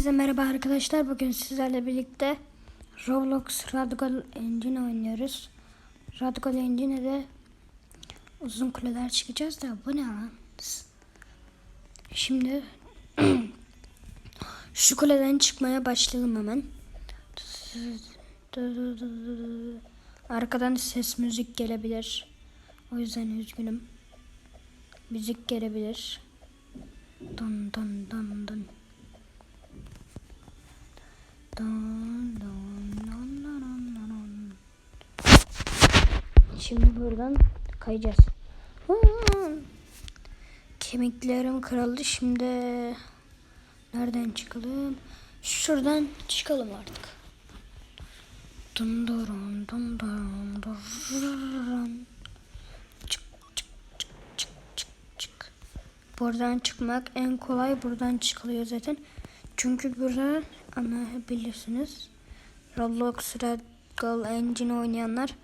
Herkese merhaba arkadaşlar. Bugün sizlerle birlikte Roblox Radical Engine oynuyoruz. Radical Engine'e uzun kuleler çıkacağız da bu ne lan? Şimdi şu kuleden çıkmaya başlayalım hemen. Arkadan ses müzik gelebilir. O yüzden üzgünüm. Müzik gelebilir. Dun dun dun dun. Dun dun dun dun dun dun dun. Şimdi buradan kayacağız. Kemiklerim kırıldı. Şimdi nereden çıkalım? Şuradan çıkalım artık. Çık çık çık çık çık. Buradan çıkmak en kolay. Buradan çıkılıyor zaten. Çünkü burada anlayabilirsiniz. Roblox Radical Engine oynayanlar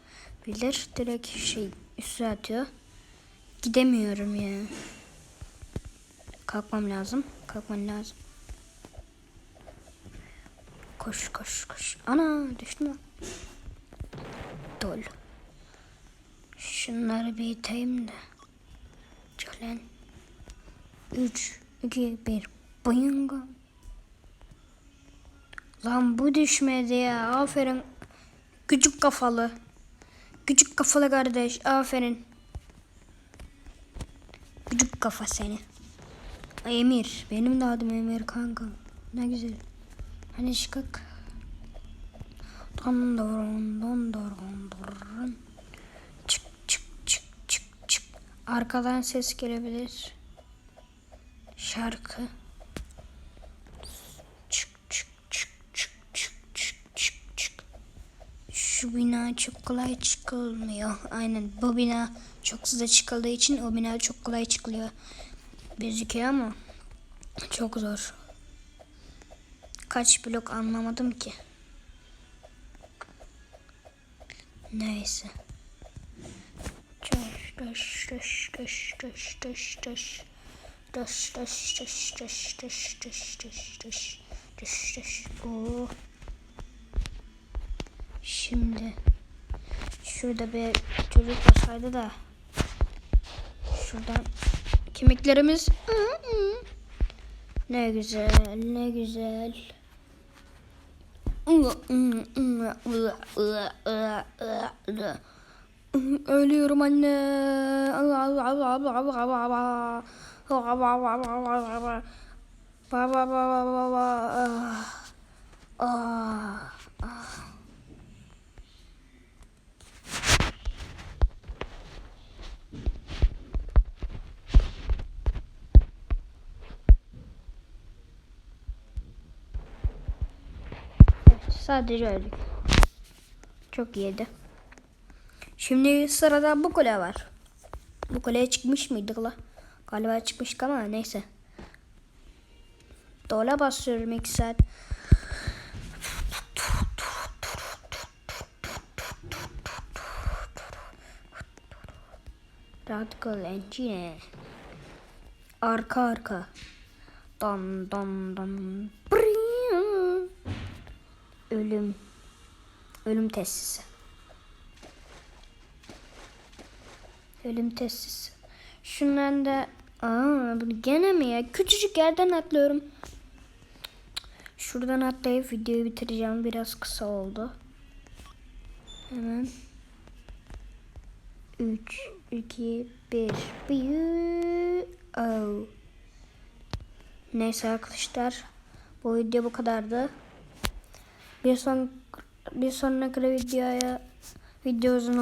bilir. Direkt şey üstüne atıyor. Gidemiyorum ya. Kalkmam lazım. Kalkmam lazım. Koş koş koş. Ana düştüm. Dol. Şunları bir iteyim de. Çölen. 3, 2, 1. Bayınga. Lan bu düşmedi ya. Aferin. Küçük kafalı. Küçük kafalı kardeş. Aferin. Küçük kafa seni. Emir. Benim de adım Emir kanka. Ne güzel. Hani çıkak. Don don don don don. Çık çık çık çık çık. Arkadan ses gelebilir. Şarkı. Çık çık çık çık çık çık çık çık. Şu bina çok kolay çıkılmıyor. Aynen bu bina çok hızlı çıkıldığı için o bina çok kolay çıkılıyor. Gözüküyor ama çok zor. Kaç blok anlamadım ki. Neyse. Döş döş döş döş döş döş döş. Döş döş döş döş döş döş döş döş döş döş. Şimdi şurada bir çocuk olsaydı da şuradan kemiklerimiz ne güzel ne güzel. Ölüyorum anne. Sadece öldük. Çok iyiydi. Şimdi sırada bu kule var. Bu kuleye çıkmış mıydık la? Galiba çıkmıştık ama neyse. Dola basıyorum iki saat. Radical Engine. Arka arka. Don don don. Bring. Ölüm. Ölüm tesisi. Ölüm tesisi. Şundan da Aa, bunu gene mi ya? Küçücük yerden atlıyorum. Şuradan atlayıp videoyu bitireceğim. Biraz kısa oldu. Hemen. 3, 2, 1. Büyü. Oh. Neyse arkadaşlar. Bu video bu kadardı. Bir son bir sonraki videoya video uzun